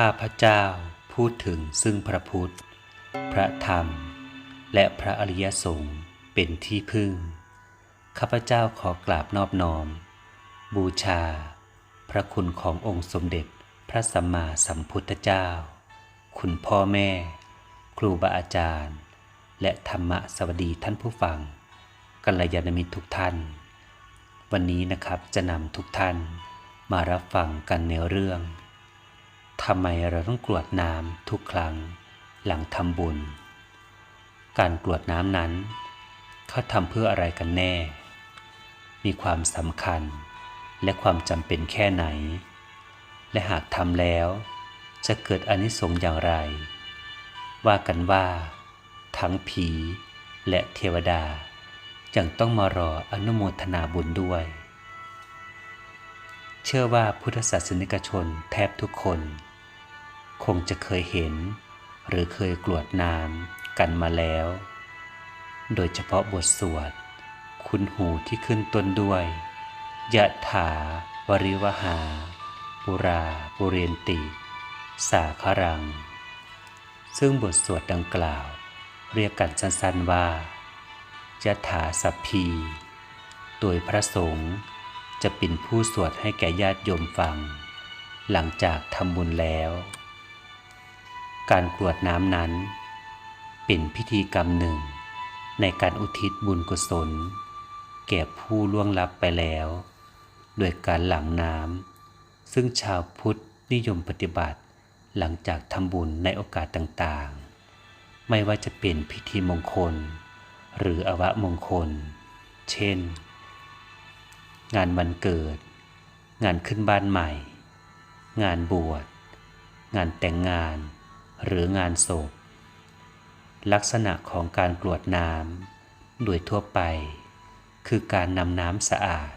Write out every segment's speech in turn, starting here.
ข้าพเจ้าพูดถึงซึ่งพระพุทธ พระธรรม และพระอริยสงฆ์เป็นที่พึ่ง ข้าพเจ้าขอกราบนอบน้อม บูชา พระคุณขององค์สมเด็จพระสัมมาสัมพุทธเจ้า คุณพ่อแม่ ครูบาอาจารย์ และธรรมะสวัสดีท่านผู้ฟัง กัลยาณมิตรทุกท่าน วันนี้นะครับจะนำทุกท่านมารับฟังกันในเรื่อง ทำไมเราต้องกรวดน้ำทุกครั้งหลังทำบุญ การกรวดน้ำนั้นเขาทำเพื่ออะไรกันแน่ มีความสำคัญและความจำเป็นแค่ไหน และหากทำแล้วจะเกิดอนิสงส์อย่างไร ว่ากันว่า ทั้งผีและเทวดายังต้องมารออนุโมทนาบุญด้วย เชื่อว่าพุทธศาสนิกชนแทบทุกคน คงจะเคยเห็น หรือเคยกรวดน้ำกันมาแล้ว โดยเฉพาะบทสวด คุณหูที่ขึ้นต้นด้วยยะถาวริวหา ปุราปุเรนติ สาครัง ซึ่งบทสวดดังกล่าว เรียกกันสั้นๆว่ายะถาสัพพี โดยพระสงฆ์ จะเป็นผู้สวดให้แก่ญาติโยมฟัง หลังจากทำบุญแล้ว การกรวดน้ำนั้น เป็นพิธีกรรมหนึ่ง ในการอุทิศบุญกุศล แก่ผู้ล่วงลับไปแล้ว โดยการหลังน้ำซึ่งชาวพุทธนิยมปฏิบัติ หลังจากทำบุญในโอกาสต่างๆ ไม่ว่าจะเป็นพิธีมงคล หรืออวะมงคล เช่น งานวันเกิด งานขึ้นบ้านใหม่ งานบวช งานแต่งงาน หรืองานศพ ลักษณะของการกรวดน้ำโดยทั่วไป คือการนำน้ำสะอาด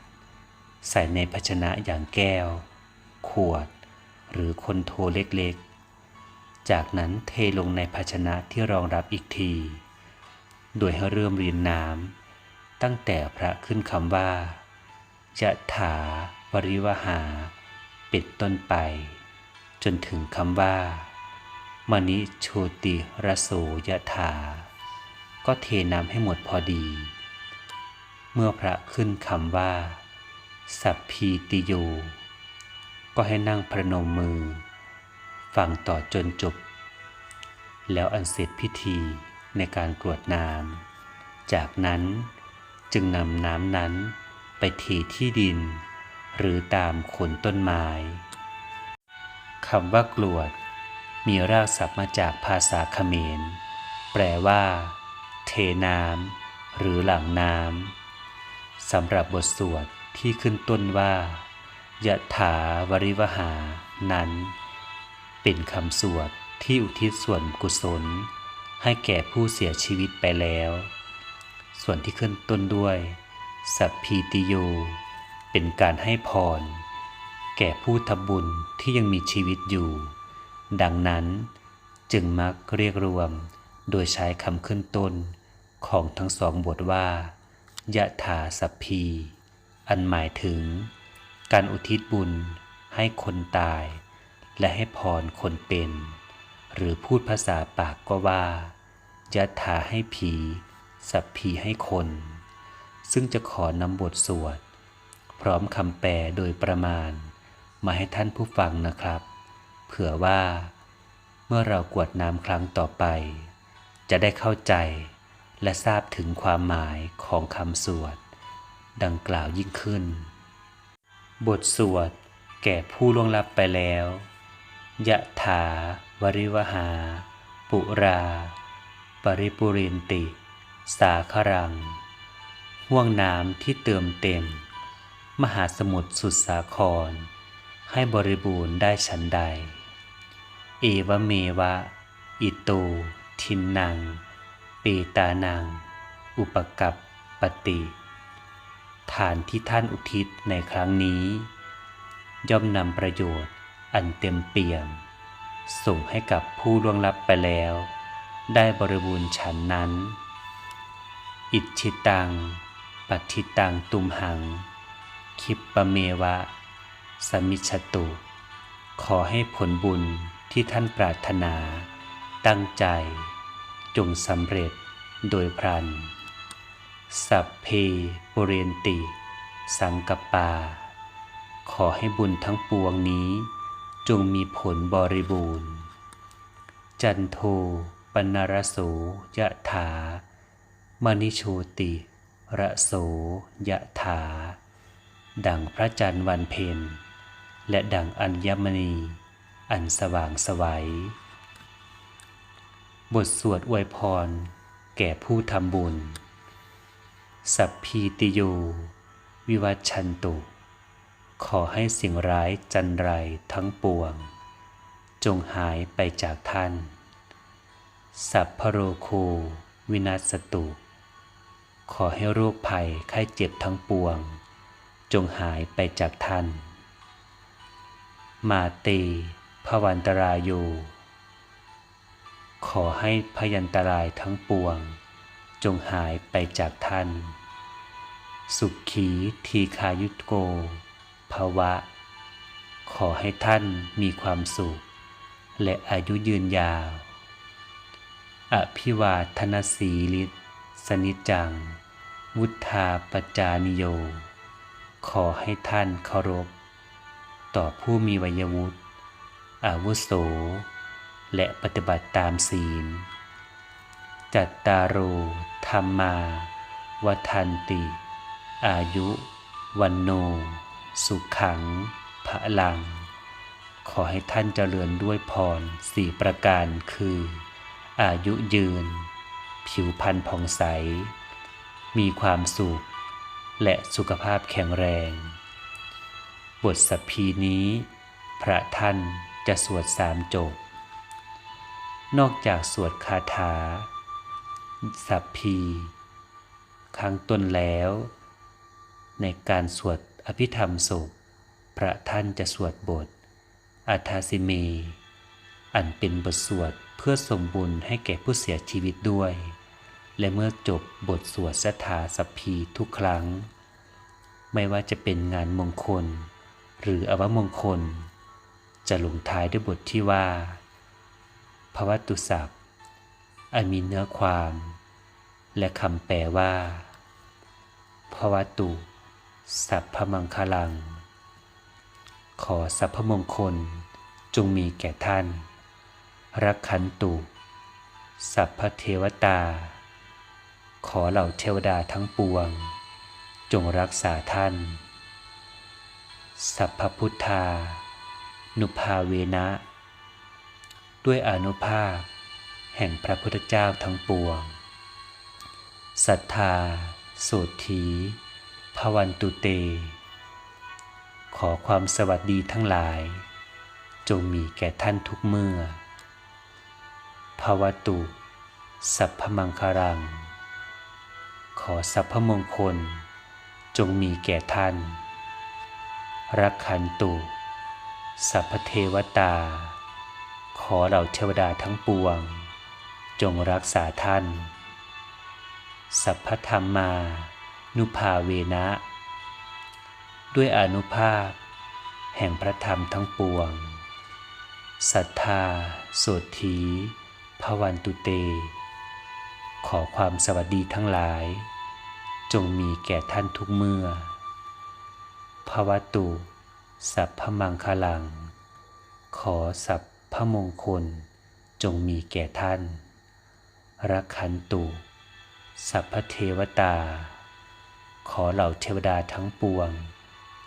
ใส่ในภาชนะอย่างแก้ว ขวด หรือคนโทเล็กๆ จากนั้นเทลงในภาชนะที่รองรับอีกที โดยให้เริ่มเรียนน้ำตั้งแต่พระขึ้นคำว่า จะถาวริวหา เป็นต้นไป จนถึงคำว่ามณิโชติรโสยถา ก็เทน้ำให้หมดพอดี เมื่อพระขึ้นคำว่า สัพพีติโย ก็ให้นั่งประนมมือ ฟังต่อจนจบ แล้วอันเสร็จพิธีในการกรวดน้ำจากนั้นจึงนำน้ำนั้น ไปเทที่ดิน หรือตามโคนต้นไม้คำว่ากรวด มีรากศัพท์มาจากภาษาเขมร แปลว่า เทน้ำหรือหลังน้ำสำหรับบทสวดที่ขึ้นต้นว่ายะถาวริวหา นั้น เป็นคำสวดที่อุทิศส่วนกุศล ให้แก่ผู้เสียชีวิตไปแล้ว ส่วนที่ขึ้นต้นด้วย สัพพีติโย เป็นการให้พร แก่ผู้ทำบุญที่ยังมีชีวิตอยู่ ดังนั้นจึงมักเรียกรวมโดยใช้คำขึ้นต้นของทั้งสองบทว่ายะถาสัพพี อันหมายถึง การอุทิศบุญให้คนตาย และให้พรคนเป็น หรือพูดภาษาปากก็ว่ายะถาให้ผี สัพพีให้คน ซึ่งจะขอนำบทสวด พร้อมคำแปลโดยประมาณ มาให้ท่านผู้ฟังนะครับ เผื่อว่า เมื่อเรากวดน้ำครั้งต่อไป จะได้เข้าใจและทราบถึงความหมายของคำสวด ดังกล่าวยิ่งขึ้น บทสวดแก่ผู้ล่วงลับไปแล้วยะถาวริวหา ปุรา ปริปุรินติ สาครัง ห่วงน้ำที่เติมเต็ม มหาสมุทรสุดสาคร ให้บริบูรณ์ได้ฉันใด เอวเมวะ อิโตทินนังเปตานัง อุปกับปติ ฐานที่ท่านอุทิศในครั้งนี้ ย่อมนำประโยชน์อันเต็มเปี่ยม ส่งให้กับผู้ล่วงลับไปแล้ว ได้บริบูรณ์ฉันนั้น อิชิตัง ปัทิตังตุมหัง คิปปเมวะ สมิชตุ ขอให้ผลบุญที่ท่านปรารถนา ตั้งใจ จงสำเร็จโดยพลัน สัพเพปุเรนติ สังกปา ขอให้บุญทั้งปวงนี้ จงมีผลบริบูรณ์ จันโทปนรโสยะถามณิโชติ ระโสยะถา ดังพระจันทร์วันเพ็ญ และดังอัญมณี อันสว่างสวัย บทสวดอวยพร แก่ผู้ทำบุญ สัพพีติโย วิวัชชันตุ ขอให้สิ่งร้ายจันไรทั้งปวง จงหายไปจากท่าน สัพพโรโควินัสสตุ ขอให้โรคภัยไข้เจ็บทั้งปวง จงหายไปจากท่าน มาเตภวันตรายโยขอให้พยันตรายทั้งปวง จงหายไปจากท่าน สุขีทีคายุตโกภวะ ขอให้ท่านมีความสุข และอายุยืนยาว อภิวาทนสีลิต สนิจจัง วุธาปจานิโย ขอให้ท่านเคารพ ต่อผู้มีวัยวุฒิอาวุโส และปฏิบัติตามศีล จัตตารโอธรรมาวัฒนติ อายุ วันโน สุขังพระลัง ขอให้ท่านเจริญด้วยพรสี่ประการคือ อายุยืน ผิวพรรณผ่องใส มีความสุข และสุขภาพแข็งแรง บทสัพพีนี้ พระท่านจะสวดสามจบ นอกจากสวดคาถา สัพพีครั้งต้นแล้ว ในการสวดอภิธรรมศพพระท่านจะสวดบทอัทาสิเม อันเป็นบทสวดเพื่อสมบุญให้แก่ผู้เสียชีวิตด้วย และเมื่อจบบทสวดสถาสัพพีทุกครั้ง ไม่ว่าจะเป็นงานมงคล หรืออวมงคล จะลงท้ายด้วยบทที่ว่าพระวัตุศัพท์อันมีเนื้อความ และคำแปลว่าพระวัตุ สัพพมังคลัง ขอสัพพมงคลจงมีแก่ท่าน รักขันตุ สัพพเทวตา ขอเหล่าเทวดาทั้งปวง จงรักษาท่าน สัพพพุทธา นุภาเวนะ ด้วยอนุภาพ แห่งพระพุทธเจ้าทั้งปวง ศรัทธา โสธีภวันตุเต ขอความสวัสดีทั้งหลาย จงมีแก่ท่านทุกเมื่อภวตุ สัพพมังคารัง ขอสัพพมงคล จงมีแก่ท่าน รักขันตุ สัพพเทวตา ขอเหล่าเทวดาทั้งปวง จงรักษาท่าน สัพพธรรมา นุภาเวนะ ด้วยอนุภาพ แห่งพระธรรมทั้งปวงศรัทธา โสธีภวันตุเต ขอความสวัสดีทั้งหลาย จงมีแก่ท่านทุกเมื่อภวตุ สัพพมังคลัง ขอสัพพมงคล จงมีแก่ท่าน รักขันตุ สัพพเทวตา ขอเหล่าเทวดาทั้งปวง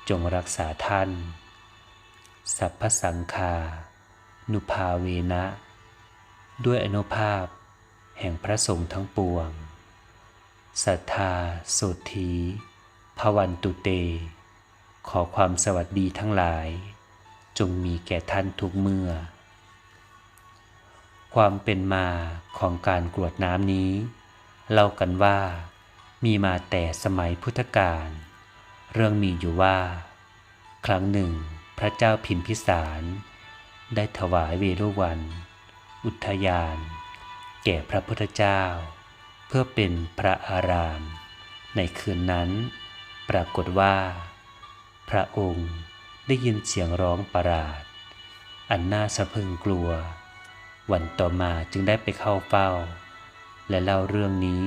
จงรักษาท่าน สัพพสังคา นุภาเวนะ ด้วยอนุภาพ แห่งพระสงฆ์ทั้งปวงศรัทธาโสธีภวันตุเต ขอความสวัสดีทั้งหลาย จงมีแก่ท่านทุกเมื่อ ความเป็นมาของการกรวดน้ำนี้ เล่ากันว่า มีมาแต่สมัยพุทธกาล เรื่องมีอยู่ว่า ครั้งหนึ่ง พระเจ้าพิมพิสาร ได้ถวายเวรุวัน อุทยาน แก่พระพุทธเจ้า เพื่อเป็นพระอาราม ในคืนนั้น ปรากฏว่า พระองค์ได้ยินเสียงร้องประหลาด อันน่าสะพึงกลัว วันต่อมาจึงได้ไปเข้าเฝ้า และเล่าเรื่องนี้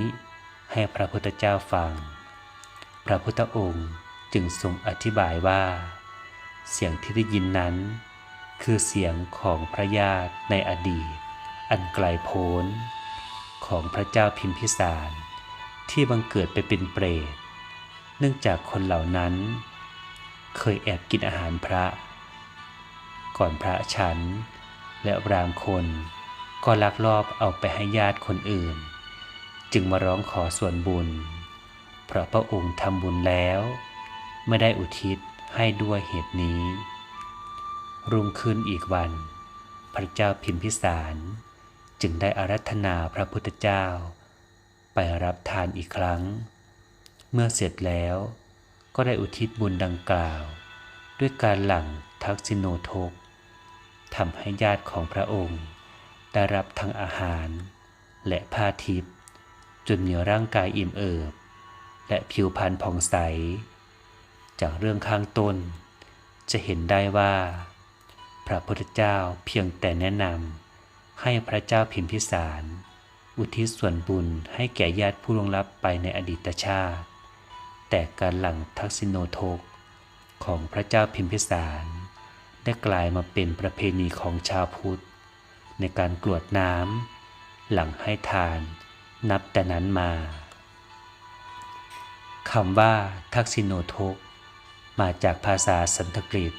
ให้พระพุทธเจ้าฟัง พระพุทธองค์จึงทรงอธิบายว่า เสียงที่ได้ยินนั้น คือเสียงของพระญาติในอดีต อันไกลโพ้น ของพระเจ้าพิมพิสาร ที่บังเกิดไปเป็นเปรต เนื่องจากคนเหล่านั้น เคยแอบกินอาหารพระ ก่อนพระฉัน และบางคนก็ลักลอบเอาไปให้ญาติคนอื่น จึงมาร้องขอส่วนบุญ เพราะพระองค์ทำบุญแล้ว ไม่ได้อุทิศให้ด้วยเหตุนี้ รุ่งขึ้นอีกวัน พระเจ้าพิมพิสาร จึงได้อารัธนาพระพุทธเจ้า ไปรับทานอีกครั้ง เมื่อเสร็จแล้วก็ได้อุทิศบุญดังกล่าว ด้วยการหลั่งทักษิโนทกทำให้ญาติของพระองค์ ได้รับทั้งอาหาร และผ้าทิพย์จนมีร่างกายอิ่มเอิบ และผิวพรรณผ่องใส จากเรื่องข้างต้น จะเห็นได้ว่า พระพุทธเจ้าเพียงแต่แนะนำ ให้พระเจ้าพิมพิสาร อุทิศส่วนบุญให้แก่ญาติผู้ล่วงลับไปในอดีตชาติ แต่การหลังทักษิโนโทกของพระเจ้าพิมพิสาร ได้กลายมาเป็นประเพณีของชาวพุทธ ในการกรวดน้ำหลังให้ทานนับแต่นั้นมาคำว่าทักษิโนโทกมาจากภาษาสันสกฤต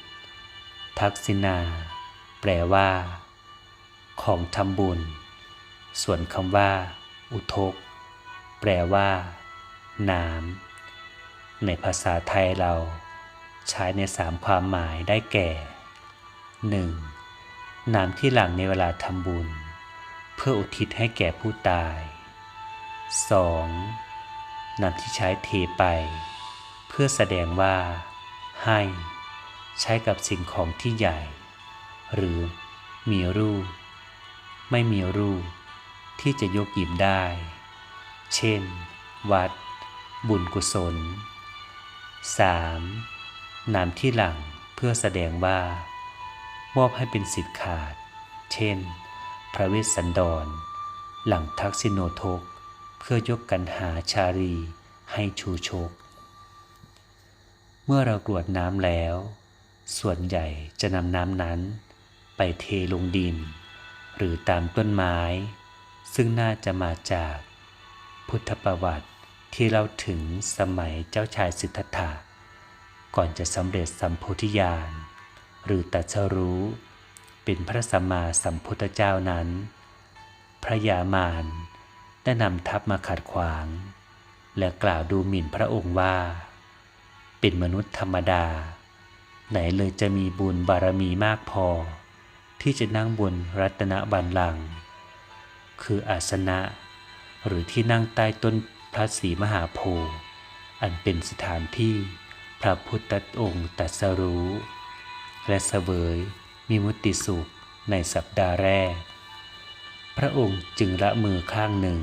ทักษินา แปลว่า ของทำบุญ ส่วนคำว่า อุทก แปลว่าน้ำในภาษาไทยเราใช้ในสามความหมายได้แก่ 1. น้ำที่หลั่งในเวลาทำบุญ เพื่ออุทิศให้แก่ผู้ตาย 2. น้ำที่ใช้เทไป เพื่อแสดงว่า ให้ ใช้กับสิ่งของที่ใหญ่ หรือมีรูป ไม่มีรูปที่จะยกหยิบได้ เช่น วัด บุญกุศล 3. นามที่หลังเพื่อแสดงว่า มอบให้เป็นสิทธิ์ขาด เช่น พระเวสสันดร หลังทักษิโนทก เพื่อยกกันหาชารีให้ชูชก เมื่อเรากรวดน้ำแล้ว ส่วนใหญ่จะนำน้ำนั้นไปเทลงดิน หรือตามต้นไม้ ซึ่งน่าจะมาจากพุทธประวัติที่เล่าถึงสมัยเจ้าชายสิทธัตถะก่อนจะสำเร็จสัมโพธิญาณหรือตรัสรู้เป็นพระสัมมาสัมพุทธเจ้านั้น พระยามารได้นำทัพมาขัดขวาง และกล่าวดูหมิ่นพระองค์ว่า เป็นมนุษย์ธรรมดา ไหนเลยจะมีบุญบารมีมากพอ ที่จะนั่งบนรัตนบัลลังก์คืออาสนะ หรือที่นั่งใต้ต้นพระศรีมหาโพธิ์อันเป็นสถานที่พระพุทธองค์ตรัสรู้ และเสวยมีมุติสุขในสัปดาห์แรก พระองค์จึงละมือข้างหนึ่ง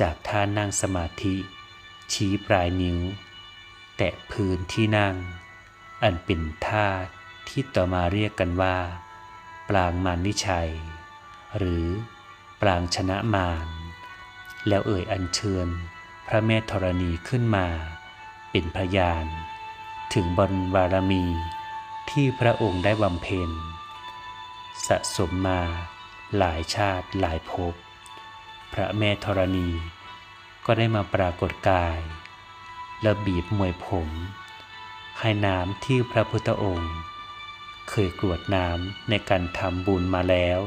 จากท่านั่งสมาธิ ชี้ปลายนิ้ว แตะพื้นที่นั่ง อันเป็นท่าที่ต่อมาเรียกกันว่า ปลางมารวิชัย หรือปลางชนะมารแล้วเอ่ยอัญเชิญพระแม่ธรณีขึ้นมา เป็นพยาน ถึงบนบารมีที่พระองค์ได้บำเพ็ญสะสมมาหลายชาติหลายภพพระแม่ธรณีก็ได้มาปรากฏกายและบีบมวยผม ให้น้ำที่พระพุทธองค์ เคยกรวดน้ำในการทำบุญมาแล้ว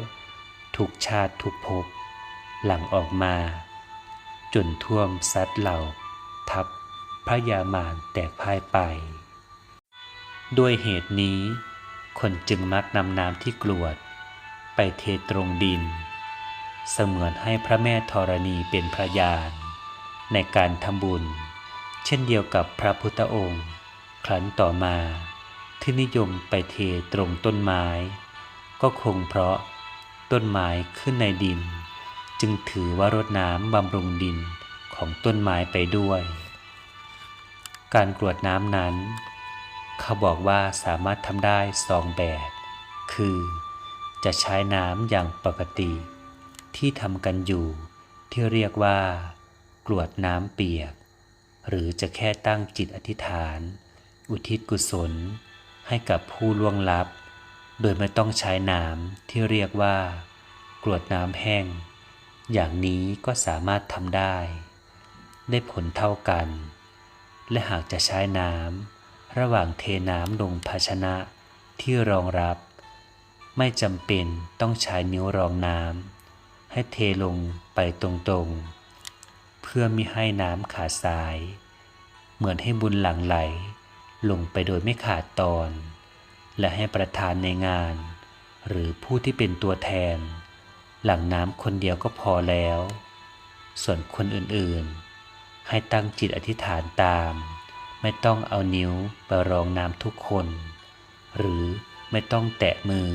ทุกชาติทุกภพหลั่งออกมา จนท่วมซัดเหล่า ทับพระยามารแตกพ่ายไป ด้วยเหตุนี้ คนจึงมักนำน้ำที่กรวด ไปเทตรงดิน เสมือนให้พระแม่ธรณีเป็นพระยานในการทำบุญ เช่นเดียวกับพระพุทธองค์ ครั้นต่อมา ที่นิยมไปเทตรงต้นไม้ ก็คงเพราะต้นไม้ขึ้นในดิน จึงถือว่ารดน้ำบำรุงดินของต้นไม้ไปด้วย การกรวดน้ำนั้น เขาบอกว่าสามารถทำได้สองแบบ คือ จะใช้น้ำอย่างปกติ ที่ทำกันอยู่ ที่เรียกว่า กรวดน้ำเปียก หรือจะแค่ตั้งจิตอธิษฐาน อุทิศกุศล ให้กับผู้ล่วงลับ โดยไม่ต้องใช้น้ำที่เรียกว่ากรวดน้ำแห้ง อย่างนี้ก็สามารถทำได้ ได้ผลเท่ากัน และหากจะใช้น้ำระหว่างเทน้ำลงภาชนะที่รองรับ ไม่จำเป็นต้องใช้นิ้วรองน้ำให้เทลงไปตรงๆ เพื่อมิให้น้ำขาดสาย เหมือนให้บุญหลั่งไหล ลงไปโดยไม่ขาดตอน และให้ประธานในงาน หรือผู้ที่เป็นตัวแทน หลั่งน้ำคนเดียวก็พอแล้ว ส่วนคนอื่นๆ ให้ตั้งจิตอธิษฐานตาม ไม่ต้องเอานิ้วไปรองน้ำทุกคน หรือไม่ต้องแตะมือ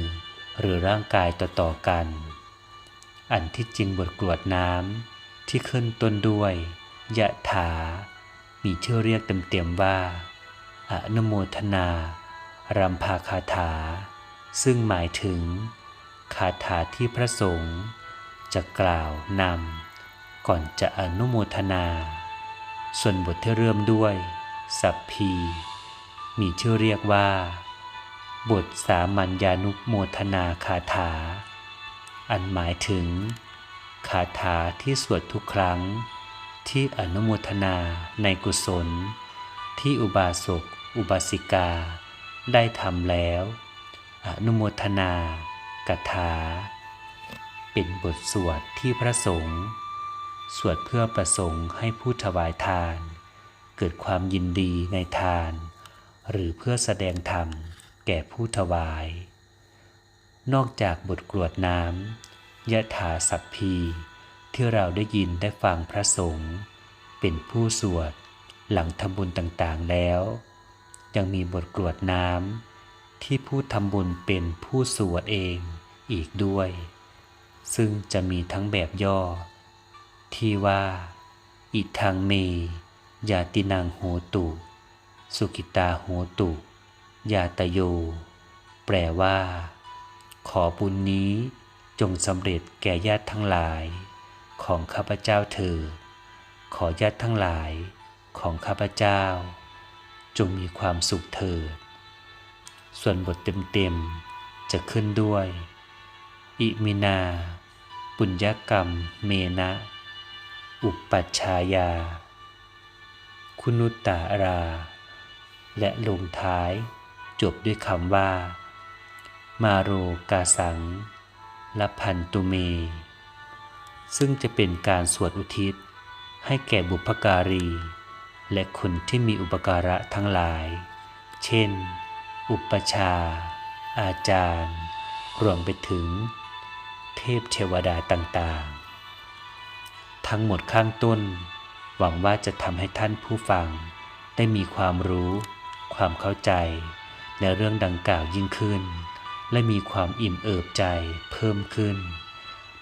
หรือร่างกายต่อๆกัน อันที่จริงบทกรวดน้ำที่ขึ้นต้นด้วยยะถา มีชื่อเรียกเต็มๆว่า อนุโมทนา รัมภาคาถา ซึ่งหมายถึง คาถาที่พระสงฆ์จะกล่าวนำก่อนจะอนุโมทนา ส่วนบทที่เริ่มด้วย สัพพี มีชื่อเรียกว่า บทสามัญญานุโมทนาคาถา อันหมายถึง คาถาที่สวดทุกครั้งที่อนุโมทนาในกุศล ที่อุบาสก อุบาสิกา ได้ทำแล้ว อนุโมทนากถา เป็นบทสวดที่พระสงฆ์สวดเพื่อประสงค์ให้ผู้ถวายทาน เกิดความยินดีในทาน หรือเพื่อแสดงธรรมแก่ผู้ถวาย นอกจากบทกรวดน้ำยะถาสัพพี ที่เราได้ยินได้ฟังพระสงฆ์เป็นผู้สวด หลังทำบุญต่างๆแล้ว ยังมีบทกรวดน้ำที่ผู้ทำบุญเป็นผู้สวดเองอีกด้วย ซึ่งจะมีทั้งแบบย่อ ที่ว่า อิทังเม ยาตินังโหตุ สุกิตาโหตุ ยาตโย แปลว่า ขอบุญนี้จงสำเร็จแก่ญาติทั้งหลาย ของข้าพเจ้าเถิดขอญาติทั้งหลาย ของข้าพเจ้า จงมีความสุขเถิด ส่วนบทเต็มๆจะขึ้นด้วย อิมินา ปุญญกรรมเมนะ อุปัชายา คุณุตตารา และลงท้ายจบด้วยคำว่า มาโรกาสังละพันตุเม ซึ่งจะเป็นการสวดอุทิศให้แก่บุพการี และคนที่มีอุปการะทั้งหลาย เช่น อุปชา อาจารย์ รวมไปถึง เทพเทวดาต่างๆ ทั้งหมดข้างต้น หวังว่าจะทำให้ท่านผู้ฟัง ได้มีความรู้ ความเข้าใจ ในเรื่องดังกล่าวยิ่งขึ้น และมีความอิ่มเอิบใจเพิ่มขึ้น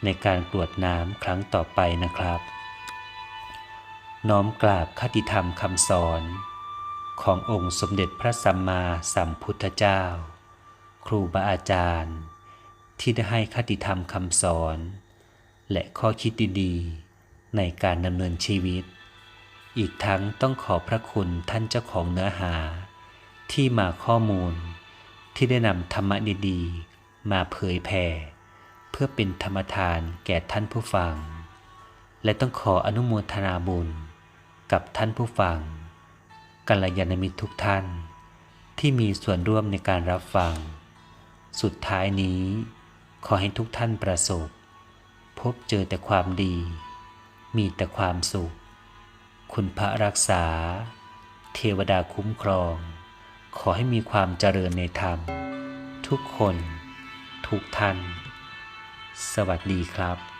ในการกรวดน้ำครั้งต่อไปนะครับ น้อมกราบคติธรรมคำสอน ขององค์สมเด็จพระสัมมาสัมพุทธเจ้า ครูบาอาจารย์ ที่ได้ให้คติธรรมคำสอน และข้อคิดดีๆ ในการดำเนินชีวิต อีกทั้งต้องขอบพระคุณท่านเจ้าของเนื้อหา ที่มาข้อมูล ที่ได้นำธรรมะดีๆ มาเผยแผ่เพื่อเป็นธรรมทานแก่ท่านผู้ฟัง และต้องขออนุโมทนาบุญ กับท่านผู้ฟังกัลยาณมิตรทุกท่าน ที่มีส่วนร่วมในการรับฟัง สุดท้ายนี้ ขอให้ทุกท่านประสบ พบเจอแต่ความดี มีแต่ความสุข คุณพระรักษา เทวดาคุ้มครอง ขอให้มีความเจริญในธรรม ทุกคน ทุกท่าน สวัสดีครับ